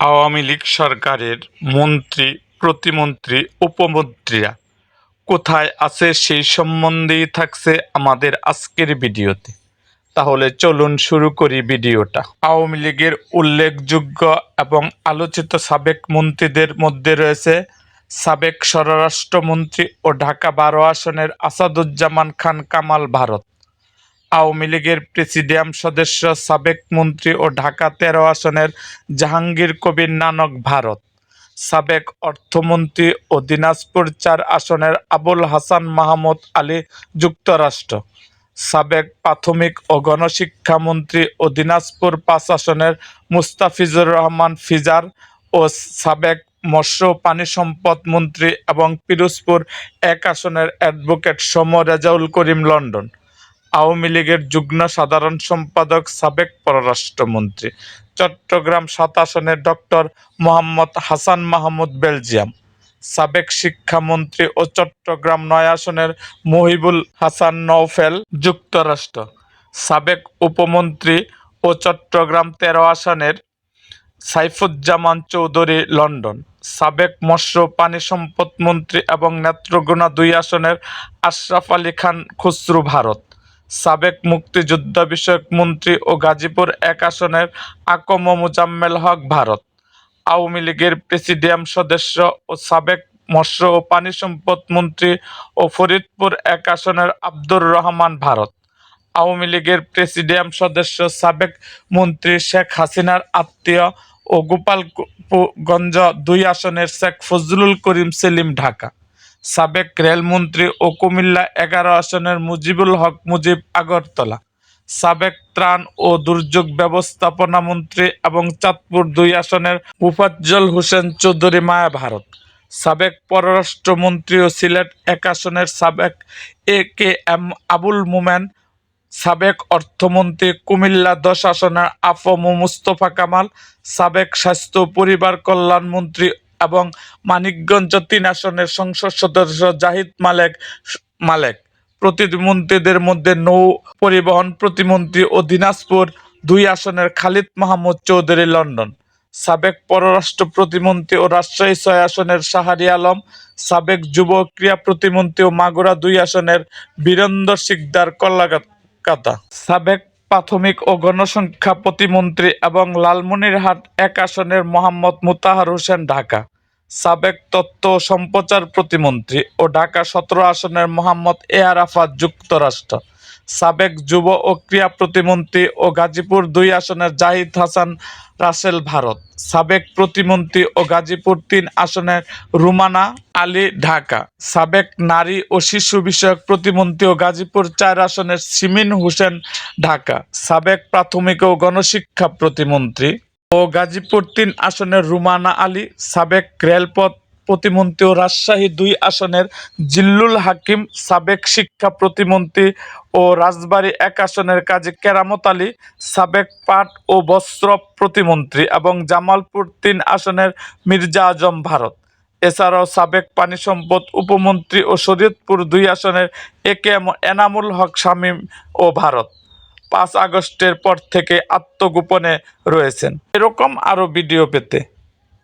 আওয়ামী লীগ সরকারের মন্ত্রী, প্রতিমন্ত্রী, উপমন্ত্রীরা। কোথায় আছে সেই সম্বন্ধেই থাকছে আমাদের আজকের ভিডিওতে। তাহলে চলুন শুরু করি ভিডিওটা। আওয়ামী লীগের উল্লেখযোগ্য এবং আলোচিত সাবেক মন্ত্রীদের মধ্যে রয়েছে সাবেক স্বরাষ্ট্রমন্ত্রী ও ঢাকা বারো আসনের আসাদুজ্জামান খান কামাল ভারত। আওয়ামী লীগের প্রেসিডিয়াম সদস্য, সাবেক মন্ত্রী ও ঢাকা তেরো আসনের জাহাঙ্গীর কবির নানক ভারত। সাবেক অর্থমন্ত্রী ও দিনাজপুর চার আসনের আবুল হাসান মাহমুদ আলী যুক্তরাষ্ট্র। সাবেক প্রাথমিক ও গণশিক্ষামন্ত্রী ও দিনাজপুর পাঁচ আসনের মুস্তাফিজুর রহমান ফিজার ও সাবেক মৎস্য পানি সম্পদ মন্ত্রী এবং পিরোজপুর এক আসনের অ্যাডভোকেট সম রেজাউল করিম লন্ডন। আওয়ামী লীগের যুগ্ম সাধারণ সম্পাদক, সাবেক পররাষ্ট্রমন্ত্রী। চট্টগ্রাম সাত আসনের ডক্টর মোহাম্মদ হাসান মাহমুদ, বেলজিয়াম। সাবেক শিক্ষামন্ত্রী ও চট্টগ্রাম নয় আসনের মহিবুল হাসান নৌফেল যুক্তরাষ্ট্র। সাবেক উপমন্ত্রী ও চট্টগ্রাম তেরো আসনের সাইফুজ্জামান চৌধুরী, লন্ডন। সাবেক মৎস্য পানি সম্পদ মন্ত্রী এবং নেত্রকোনা দুই আসনের আশরাফ আলী খান খুসরু ভারত। সাবেক মুক্তিযুদ্ধ বিষয়ক মন্ত্রী ও গাজীপুর এক আসনের আকম মোজাম্মেল হক ভারত। আওয়ামী লীগের প্রেসিডিয়াম সদস্য ও সাবেক মৎস্য ও পানি সম্পদ মন্ত্রী ও ফরিদপুর এক আসনের আব্দুর রহমান ভারত। আওয়ামী লীগের প্রেসিডিয়াম সদস্য সাবেক মন্ত্রী শেখ হাসিনার আত্মীয় ও গোপালগঞ্জ দুই আসনের শেখ ফজলুল করিম সেলিম ঢাকা। সাবেক রেলমন্ত্রী ও কুমিল্লা এগারো আসনের মুজিবুল হক মুজিব আগরতলা, সাবেক ত্রাণ ও দুর্যোগ ব্যবস্থাপনা মন্ত্রী এবং চাঁদপুর দুই আসনের মুফাজ্জল হোসেন চৌধুরী মায়া ভারত, সাবেক পররাষ্ট্রমন্ত্রী ও সিলেট এক আসনের সাবেক এ কে এম আবুল মোমেন, সাবেক অর্থমন্ত্রী কুমিল্লা দশ আসনের আফম মুস্তফা কামাল, সাবেক স্বাস্থ্য পরিবার কল্যাণ মন্ত্রী এবং মানিকগঞ্জ তিন আসনের সংসদ সদস্য জাহিদ মালেক মালেক। প্রতিমন্ত্রীদের মধ্যে নৌ পরিবহন প্রতিমন্ত্রী ও দিনাজপুর দুই আসনের খালিদ মাহমুদ চৌধুরী লন্ডন। সাবেক পররাষ্ট্র প্রতিমন্ত্রী ও রাজশাহী ছয় আসনের শাহারি আলম, সাবেক যুব ক্রীড়া প্রতিমন্ত্রী ও মাগুরা দুই আসনের বীরেন্দ্র শিকদার কল্লাকাতা সাবেক প্রাথমিক ও গণসংখ্যা প্রতিমন্ত্রী এবং লালমনিরহাট এক আসনের মোহাম্মদ মুতাহার হোসেন ঢাকা। সাবেক তত্ত্ব ও সম্প্রচার প্রতিমন্ত্রী ও ঢাকা সতেরো আসনের মোহাম্মদ এ আরাফাত যুক্তরাষ্ট্র। সাবেক যুব ও ক্রীড়া প্রতিমন্ত্রী ও গাজীপুর দুই আসনের জাহিদ হাসান রাসেল ভারত, সাবেক প্রতিমন্ত্রী ও গাজীপুর তিন আসনের রুমানা আলী ঢাকা, সাবেক নারী ও শিশু বিষয়ক প্রতিমন্ত্রী ও গাজীপুর চার আসনের সিমিন হোসেন ঢাকা, সাবেক প্রাথমিক ও গণশিক্ষা প্রতিমন্ত্রী ও গাজীপুর তিন আসনের রুমানা আলী, সাবেক রেলপথ প্রতিমন্ত্রী ও রাজশাহী দুই আসনের জিল্লুল হাকিম সাবেক শিক্ষা প্রতিমন্ত্রী ও রাজবাড়ী এক আসনের কাজী কেরামত আলী, সাবেক পাট ও বস্ত্র প্রতিমন্ত্রী এবং জামালপুর তিন আসনের মির্জা আজম ভারত। এছাড়াও সাবেক পানি সম্পদ উপমন্ত্রী ও শরীয়তপুর দুই আসনের A K M Enamul Haque Shamim ও ভারত। পাঁচ আগস্টের পর থেকে আত্মগোপনে রয়েছেন। এরকম আরও ভিডিও পেতে